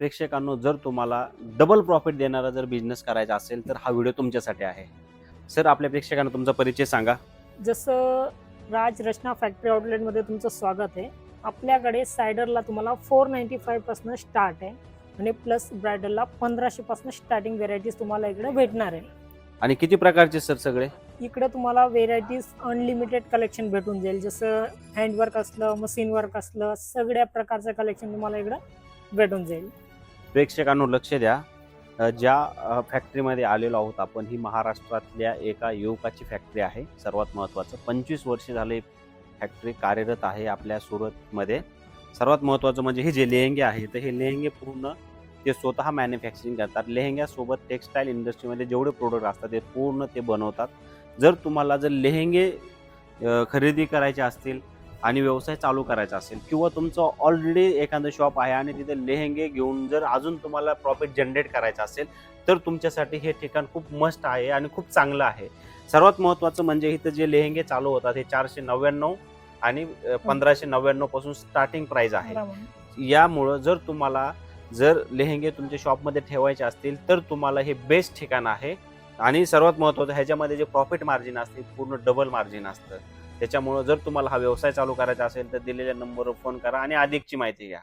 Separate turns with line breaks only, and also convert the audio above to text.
प्रेक्षकांनो जर तुम्हाला double profit देणारा जर बिझनेस करायचा असेल तर हा व्हिडिओ तुमच्यासाठी आहे. सर आपल्या प्रेक्षकांना तुमचा परिचय सांगा.
जसं राज रचना फॅक्टरी आउटलेटमध्ये तुमचं स्वागत आहे. आपल्याकडे सायडरला तुम्हाला फोर नाईन्टी फाईव्हपासून स्टार्ट आहे. आणि प्लस ब्रायडलला पंधराशेपासून स्टार्टिंग व्हेरायटीज तुम्हाला इकडे भेटणार आहे.
आणि किती प्रकारचे सर सगळे?
इकडे तुम्हाला व्हेरायटीज अनलिमिटेड कलेक्शन भेटून जाईल. जसं हँडवर्क असलं मशीन वर्क असलं सगळ्या प्रकारचं कलेक्शन तुम्हाला इकडं भेटून जाईल.
प्रेक्षकांनो लक्ष द्या. ज्या फॅक्टरीमध्ये आलेलो आहोत आपण ही महाराष्ट्रातल्या एका युवकाची फॅक्टरी आहे. सर्वात महत्त्वाचं पंचवीस वर्षे झाले फॅक्टरी कार्यरत आहे आपल्या सुरतमध्ये. सर्वात महत्त्वाचं म्हणजे हे जे लेहंगे आहे तर हे लेहंगे पूर्ण ते स्वतः मॅन्युफॅक्चरिंग करतात. लेहंग्यासोबत टेक्स्टाईल इंडस्ट्रीमध्ये जेवढे प्रोडक्ट असतात ते पूर्ण ते बनवतात. जर तुम्हाला जर लेहंगे खरेदी करायचे असतील आणि व्यवसाय चालू करायचा असेल किंवा तुमचं ऑलरेडी एखादं शॉप आहे आणि तिथे लेहंगे घेऊन जर अजून तुम्हाला प्रॉफिट जनरेट करायचं असेल तर तुमच्यासाठी हे ठिकाण खूप मस्त आहे आणि खूप चांगलं आहे. सर्वात महत्त्वाचं म्हणजे इथं जे लेहंगे चालू होतात हे चारशे नव्याण्णव आणि पंधराशे नव्याण्णवपासून स्टार्टिंग प्राइस आहे. यामुळं जर तुम्हाला जर लेहंगे तुमच्या शॉपमध्ये ठेवायचे असतील तर तुम्हाला हे बेस्ट ठिकाण आहे. आणि सर्वात महत्त्वाचं ह्याच्यामध्ये जे प्रॉफिट मार्जिन असते पूर्ण डबल मार्जिन असतं. त्याच्यामुळं जर तुम्हाला हा व्यवसाय चालू करायचा असेल तर दिलेल्या नंबरवर फोन करा आणि अधिकची माहिती घ्या.